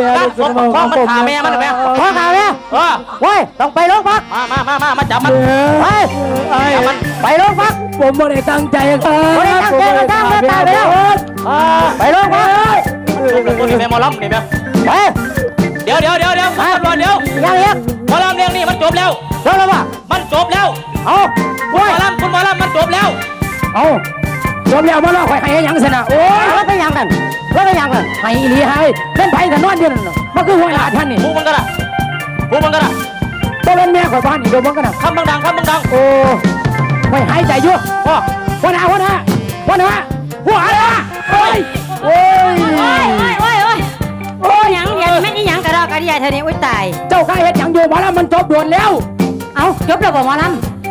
ม่การศพพ่อมันขาแม่มันเห็นไหมพ่อข่าวเนี่ยเออโว้ยต้องไปโรงพักมามามามามาจับมันไปไอ้จับมันไปโรงพักผมไม่ได้ตั้งใจครับไม่ได้ตั้งใจก็ตั้งใจตายไปแล้วอ่าไปโรงพักตัวนี้แม่หมอลำนี่แม่ไปเดี๋ยวเดี๋ยวเดี๋ยวเดี๋ยวคุณตำรวจเดี๋ยวยังเรียกหมอลำเรื่องนี้มันจบแล้วเจ้าละวะมันจบแล้วเอาคุณหมอลำคุณหมอลำมันจบแล้วเอา จบแล้วมาล่อข่อยให้ยังสนะโอ้ยแล้วไปยังกันแล้วไปยังกันให้อีหลีให้เป็นไผกันนอนเดียวนั่นน่ะมันคือหัวหน้าท่านนี่พูดมันกันนะพูดมันกันนะตัวเป็นแม่ข่อยบ้านอีกเดียวมันกันนะคำดังๆคำดังโอ้ข่อยหายใจอยู่ๆพ่อหัวหน้าหัวหน้าหัวหน้าหัวหน้าโอ้ยโอ้ยโอ้ยโอ้ยโอ้ยโอ้ยโอ้ยหยังเดี๋ยวนี้ไม่นี่หยังกระดอกกระเดียเธอนี่อุ้ยตายเจ้าข้าเฮ็ดหยังอยู่หมาแล้วมันจบด่วนแล้ว เอาจบแล้วบ่หมอล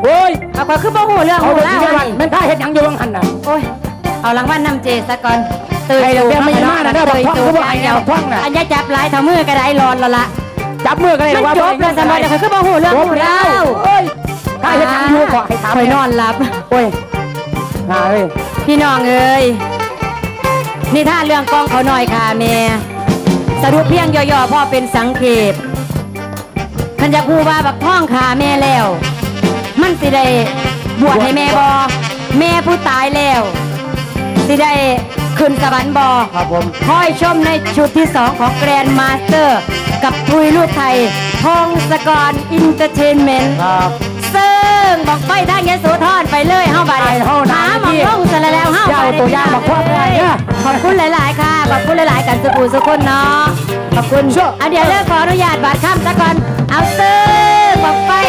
โอ้ยำเอาก็คือบ่หูเรื่องเอาหูไปแล้ที่วบ้านมันข้าเฮ็ดหยังอยู่วังหันน่ะโอ้ยเอารางวัลนำเจซะก่อนตื่นให้เราแม่ไม่มานะเด้อบอกท่องตื่คือบ่นให้เดียวเอาท่องน่ะอันยาจับหลายเท่ามือก็ได้รอนและละจับมือกันเลยมันว่าจบแล้วสมัยเดี๋ยวคือบ่หูเรื่องจหูบแล้แล้ววเอ้ยข้าเฮ็ดหยังอยู่ขอให้ถามคอยนอนหลับ โอ้ยหาเลยพี่น้องเอ้ยนี่ถ้าเรื่องกองเขาหน่อยค่ะแม่สรุปเพียงย่อๆพ่อเป็นสังเกตขันจะพูว่าบักท่องขาแม่แล้ว มันสิได้บวชให้แม่บอแม่ผู้ตายแล้ว สิได้ขึ้นสวรรค์บอครับผมคอยชมในชุดที่สองของแกรนด์มาสเตอร์ กับทุยลูกไทยพงศกรอินเตอร์เทนเมนต์ครับซึ่งบอกไปทางยโสธรไปเลยเฮาบาดไปเฮาหน้าหาหมองที่ลงซะแล้วเฮาอย่าเอาตัวอย่างมาครอบครัวเนี่ยขอบคุณหลาย ๆ ค่ะ ขอบคุณหลาย ๆ กันสุขุสุคนเนาะขอบคุณเชื่ออันเดี๋ยวเลิกขออนุญาตบาดข้ามซะก่อนเอาซึ่งบอกไปข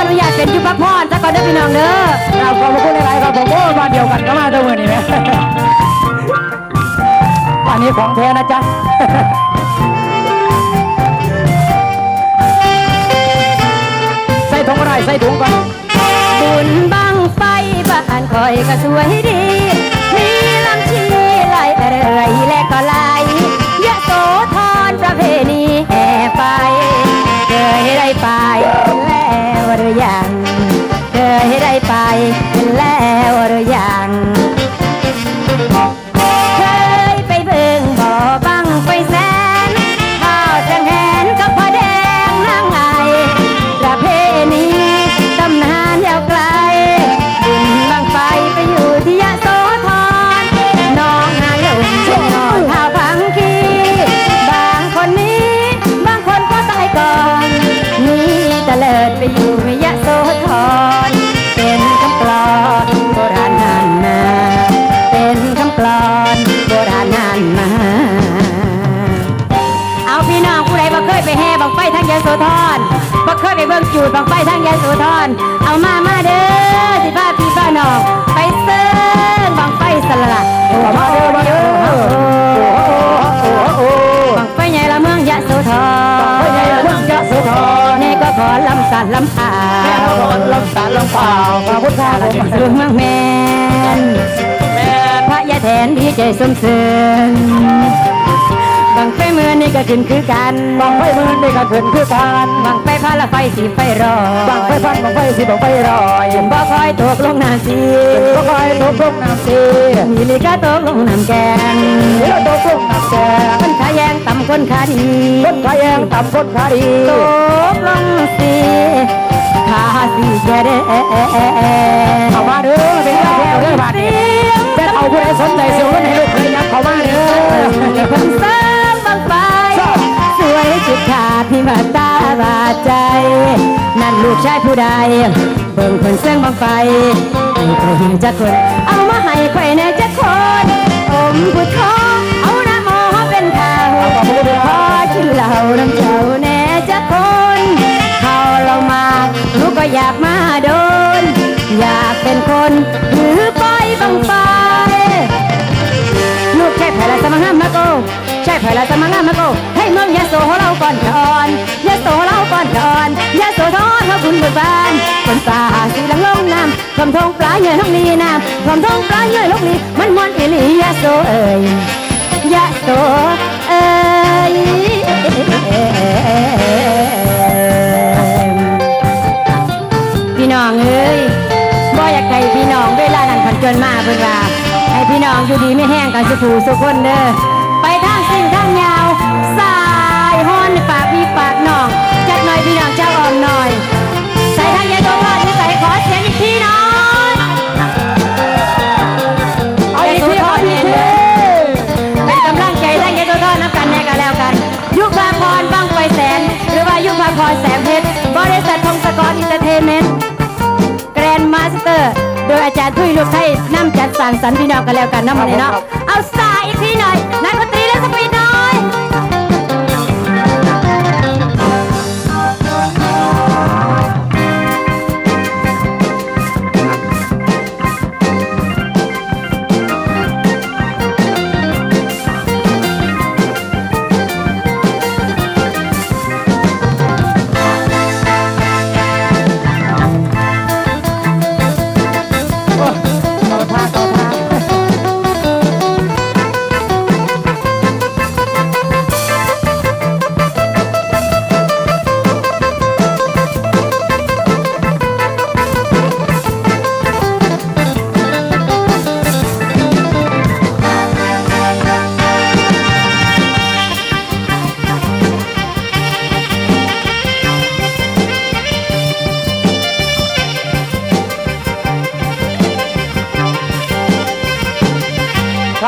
อนุญาตเป็นยุบพรซะก่อนเด้อพี่น้องเด้อเราขอบคุณหลายๆครับผมโอ้บ้านเดียวกันก็มาตัวมือนี่แม่บ้านนี้ของแท้นะจ๊ะใส่ถุงอะไรใส่ถุงก่อนบุญบังไฟบ้านคอยก็สวยดี ขอบคุณครับผมเรื่องเมืองแมนแม่นพระยาแทนดีใจสมเสริญบังไฟเมือนี่ก็ขึ้นคือกันบังไฟมือนี่ก็ขึ้นคือการบังไฟพาละไฟสีไฟรอบังไฟฟันบังไฟสิบังไฟรอยบ่คอยตกลงน้ำสีก็คอยตกลงน้ำซีมีลีก็ตกลงน้ำแกงเดี๋ยวตกลงน้ำแกคนขาแยงต่ำคนขาดีคนขายแยงต่ำคนขายดีตกลงสี ขาสีแกเด้เข้ามาเด้อเป็นเรื่องแท้เรื่อบาดนี้จะเอาผู้ใดสนใจเสียวเงินให้ลูกเคยยับเข้ามาเด้อคนเสริมบังไฟสวยจุดขาดที่บาตาบาดใจ นั่นลูกชายผู้ใด เบิ่งเพิ่นเสียงบังไฟให้ใครเห็นจักคนเอามาให้ใครแน่จักคนอมผู้ท้อเอาหน้ำหมอเป็นข้าวขอกินเหล้าน้ำเจ้าแน่จักคน็อยากมาโดน อยากเป็นคนหรือปล่อยบังไฟลูกใช่ไผ่ละสมังงามมาโกใช่ไผ่ละสมังงามมาโกให้เมืองยะโสของเราก่อนก่อนยะโสเราก่อนก่อนยะโสทอนเขาบุญเบิกบานคนป่าสีหลังลงน้ำคำทองปลาเหยื่อน้องลีน้ำคำทองปลาเหยื่อลูกลีมันมวนอีหลียะโสเอ่ยยะโสเอ่ย พิ่นว่าให้พี่น้องอยู่ดีไม่แห้งกันสุขูสุขคนเด้อไปทางสิ่งทางยาว สายห้อนปากพี่ปากน้องจัดหน่อยพี่น้องเจ้าอ่อนหน่อย ใส่ทางยายตัวรอดที่ใส่ขอเสียงอีกทีน้อยเอาอีกทีเอาอีกทีเป็นกำลังใจทางยายตัวรอดนับกันแน่กันแล้วกัน ยุคพาพรบ้งไฟแสน หรือว่ายุคพาพรแสงเพชรบริษัทพงสกอรอินเตอร์เทนเมนต์แกรนด์มาสเตอร์ โดยอาจารย์ทุยลูกไทยน อีกทีห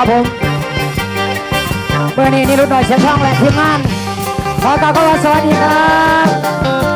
ับผมเบอร์นี้นี่รุ่นหน่อยเสียช่องแหละทีมงานขอก่าก็ว่าสวัสดีครับ